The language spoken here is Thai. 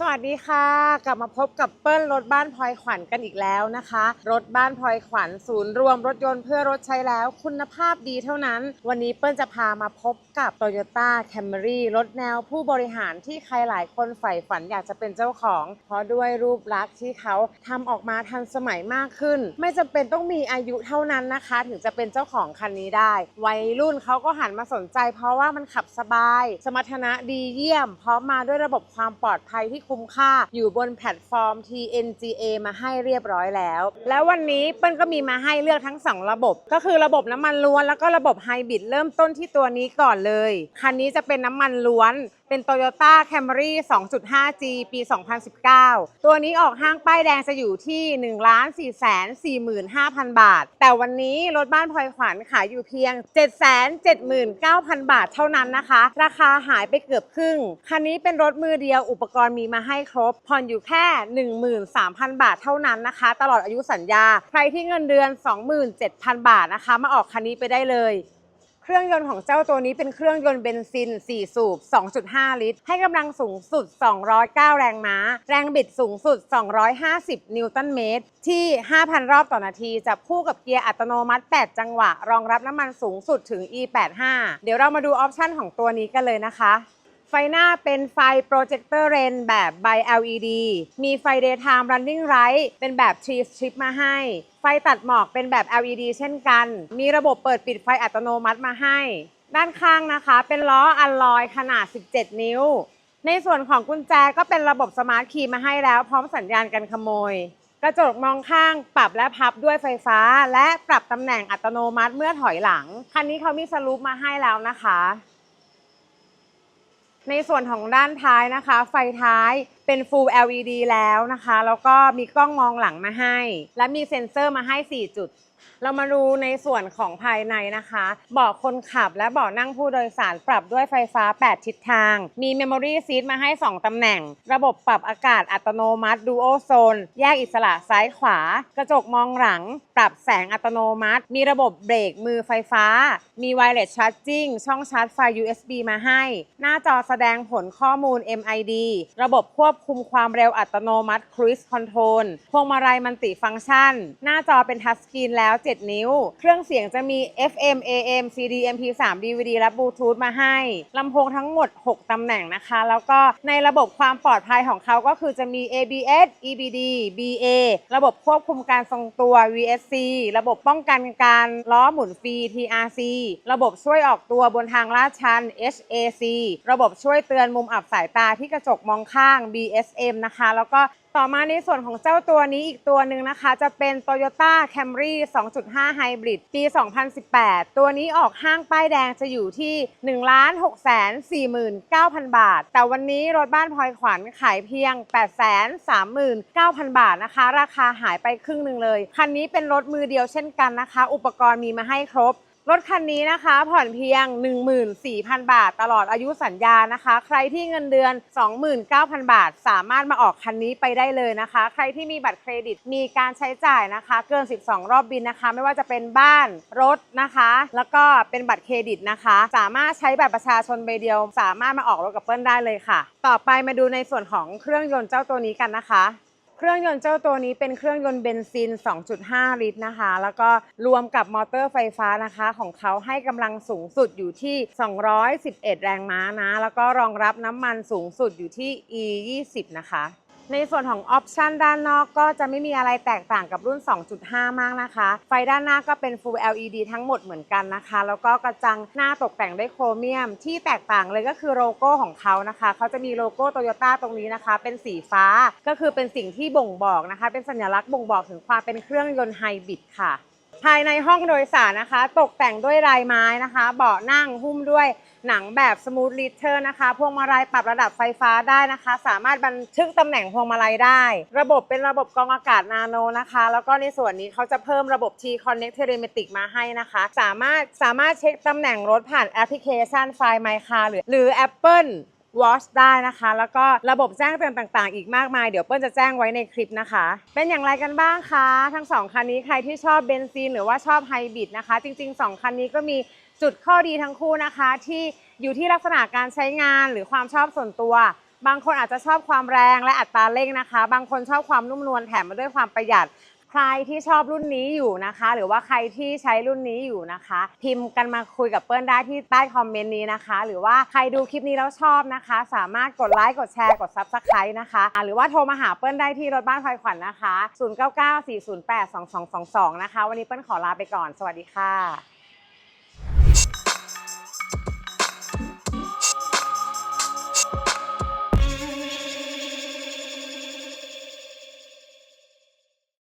สวัสดีค่ะ กลับมาพบกับเปิ้ลรถบ้านพลอยขวัญกันอีกแล้วนะคะ รถบ้านพลอยขวัญศูนย์รวมรถยนต์เพื่อรถใช้แล้วคุณภาพดีเท่านั้น วันนี้เปิ้ลจะพามาพบกับ Toyota Camry รถแนวผู้บริหารที่ใครหลายคนใฝ่ฝันอยากจะเป็นเจ้าของ เพราะด้วยรูปลักษณ์ที่เขาทำออกมาทันสมัยมากขึ้น ไม่จำเป็นต้องมีอายุเท่านั้นนะคะ ถึงจะเป็นเจ้าของคันนี้ได้ วัยรุ่นเขาก็หันมาสนใจ เพราะว่ามันขับสบาย สมรรถนะดีเยี่ยม พร้อมมาด้วยระบบความปลอดภัยที่คุ้มค่าอยู่บนแพลตฟอร์ม TNGA มาให้เรียบร้อยแล้ว แล้ววันนี้เปิ้ลก็มีมาให้เลือกทั้ง 2 ระบบ ก็คือระบบน้ำมันล้วน แล้วก็ระบบไฮบริดเริ่มต้นที่ตัวนี้ก่อนเลย คันนี้จะเป็นน้ำมันล้วนเป็น Toyota Camry 2.5G ปี 2019 ตัวนี้ออกห้างป้ายแดงจะอยู่ที่ 1 4 4 5 0 0 0 บาท แต่วันนี้รถบ้านพลอยขวัญขายอยู่เพียง 779,000 บาทเท่านั้นนะคะ ราคาหายไปเกือบครึ่ง คันนี้เป็นรถมือเดียวอุปกรณ์มีมาให้ครบ ผ่อนอยู่แค่ 13,000 บาทเท่านั้นนะคะ ตลอดอายุสัญญา ใครที่เงินเดือน 27,000 บาทนะคะ มาออกคันนี้ไปได้เลยเครื่องยนต์ของเจ้าตัวนี้เป็นเครื่องยนต์เบนซิน 4 สูบ 2.5 ลิตร ให้กำลังสูงสุด 209 แรงม้า แรงบิดสูงสุด 250 นิวตันเมตร ที่ 5,000 รอบต่อนาทีจะคู่กับเกียร์อัตโนมัติ 8 จังหวะ รองรับน้ำมันสูงสุดถึง E85 เดี๋ยวเรามาดูออปชันของตัวนี้กันเลยนะคะ ไฟหน้าเป็นไฟโปรเจคเตอร์เรนแบบ by LED มีไฟ daytime running light เป็นแบบ3 strip มาให้ ไฟตัดหมอกเป็นแบบ LED เช่นกัน มีระบบเปิดปิดไฟอัตโนมัติมาให้ ด้านข้างนะคะ เป็นล้ออัลลอยขนาด 17 นิ้ว ในส่วนของกุญแจก็เป็นระบบสมาร์ทคีย์มาให้แล้ว พร้อมสัญญาณกันขโมย กระจกมองข้างปรับและพับด้วยไฟฟ้า และปรับตำแหน่งอัตโนมัติเมื่อถอยหลัง คันนี้เขามีสลูปมาให้แล้วนะคะ ในส่วนของด้านท้ายนะคะ ไฟท้าย เป็น Full LED แล้วนะคะ แล้วก็มีกล้องมองหลังมาให้ และมีเซ็นเซอร์มาให้ 4 จุด เรามาดูในส่วนของภายในนะคะเบาะคนขับและเบาะนั่งผู้โดยสารปรับด้วยไฟฟ้า 8 ทิศทาง มี Memory Seat มาให้ 2 ตำแหน่ง ระบบปรับอากาศอัตโนมัติ Dual Zone แยกอิสระซ้ายขวา กระจกมองหลัง ปรับแสงอัตโนมัติ มีระบบเบรกมือไฟฟ้า มี Wireless Charging ช่องชาร์จไฟ USB มาให้ หน้าจอแสดงผลข้อมูล MID ระบบควบคุมความเร็วอัตโนมัติ Cruise Control พวงมาลัยมันติฟังก์ชัน หน้าจอเป็นทัชสกรีนแล้ว 7 นิ้ว เครื่องเสียงจะมี FM AM CD MP3 DVD และ Bluetooth มาให้ลำโพงทั้งหมด 6 ตำแหน่งนะคะ แล้วก็ในระบบความปลอดภัยของเขาก็คือจะมี ABS EBD BA ระบบควบคุมการทรงตัว VSC ระบบป้องกันการล้อหมุนฟรี TRC ระบบช่วยออกตัวบนทางลาดชัน HAC ระบบช่วยเตือนมุมอับสายตาที่กระจกมองข้าง B BSM นะคะ แล้วก็ต่อมาในส่วนของเจ้าตัวนี้อีกตัวหนึ่งนะคะ จะเป็น Toyota Camry 2.5 Hybrid ปี 2018 ตัวนี้ออกห้างป้ายแดงจะอยู่ที่ 1 6 4 9 0 0 0 บาท แต่วันนี้รถบ้านพลอยขวัญขายเพียง 8 3 9 0 0 0 บาทนะคะ ราคาหายไปครึ่งหนึ่งเลย คันนี้เป็นรถมือเดียวเช่นกันนะคะ อุปกรณ์มีมาให้ครบ รถคันนี้นะคะผ่อนเพียง 14,000 บาท ตลอดอายุสัญญานะคะ ใครที่เงินเดือน 29,000 บาท สามารถมาออกคันนี้ไปได้เลยนะคะ ใครที่มีบัตรเครดิตมีการใช้จ่ายนะคะ เกิน 12 รอบบินนะคะ ไม่ว่าจะเป็นบ้านรถนะคะ แล้วก็เป็นบัตรเครดิตนะคะ สามารถใช้บัตรประชาชนใบเดียว สามารถมาออกรถกับเปิ้ลได้เลยค่ะ ต่อไปมาดูในส่วนของเครื่องยนต์เจ้าตัวนี้กันนะคะ เครื่องยนต์เจ้าตัวนี้เป็นเครื่องยนต์เบนซิน 2.5 ลิตรนะคะ แล้วก็รวมกับมอเตอร์ไฟฟ้านะคะ ของเขาให้กำลังสูงสุดอยู่ที่ 211 แรงม้านะ แล้วก็รองรับน้ำมันสูงสุดอยู่ที่ E 20 นะคะ ในส่วนของออปชันด้านนอกก็จะไม่มีอะไรแตกต่างกับรุ่น 2.5 มากนะคะ ไฟด้านหน้าก็เป็น Full LED ทั้งหมดเหมือนกันนะคะ แล้วก็กระจังหน้าตกแต่งด้วยโครเมียม ที่แตกต่างเลยก็คือโลโก้ของเขานะคะ เขาจะมีโลโก้โตโยต้าตรงนี้นะคะ เป็นสีฟ้าก็คือเป็นสิ่งที่บ่งบอกนะคะ เป็นสัญลักษณ์บ่งบอกถึงความเป็นเครื่องยนต์ไฮบริดค่ะ ภายในห้องโดยสารนะคะ ตกแต่งด้วยลายไม้นะคะ เบาะนั่งหุ้มด้วยหนังแบบสมูทลิเทอร์นะคะพวงมาลัยปรับระดับไฟฟ้าได้นะคะ สามารถบันทึกตำแหน่งพวงมาลัยได้ ระบบเป็นระบบกรองอากาศนาโนนะคะ แล้วก็ในส่วนนี้เขาจะเพิ่มระบบ T Connect Telematic มาให้นะคะ สามารถสามารถเช็คตำแหน่งรถผ่านแอปพลิเคชันไฟล์ My Car หรือหรือ Apple Watch ได้นะคะ แล้วก็ระบบแจ้งเตือนต่างๆ อีกมากมาย เดี๋ยวเปิ้ลจะแจ้งไว้ในคลิปนะคะ เป็นอย่างไรกันบ้างคะ ทั้งสองคันนี้ใครที่ชอบเบนซินหรือว่าชอบไฮบริดนะคะ จริง ๆ 2 คันนี้ก็มีจุดข้อดีทั้งคู่นะคะ ที่อยู่ที่ลักษณะการใช้งานหรือความชอบส่วนตัว บางคนอาจจะชอบความแรงและอัตราเร่งนะคะ บางคนชอบความนุ่มนวลแถมมาด้วยความประหยัด ใครที่ชอบรุ่นนี้อยู่นะคะ หรือว่าใครที่ใช้รุ่นนี้อยู่นะคะ พิมพ์กันมาคุยกับเปิ้ลได้ที่ใต้คอมเมนต์นี้นะคะ หรือว่าใครดูคลิปนี้แล้วชอบนะคะ สามารถกดไลค์กดแชร์กดซับสไครต์นะคะ หรือว่าโทรมาหาเปิ้ลได้ที่รถบ้านพลอยขวัญนะคะ 0994082222 นะคะ วันนี้เปิ้ลขอลาไปก่อน สวัสดีค่ะ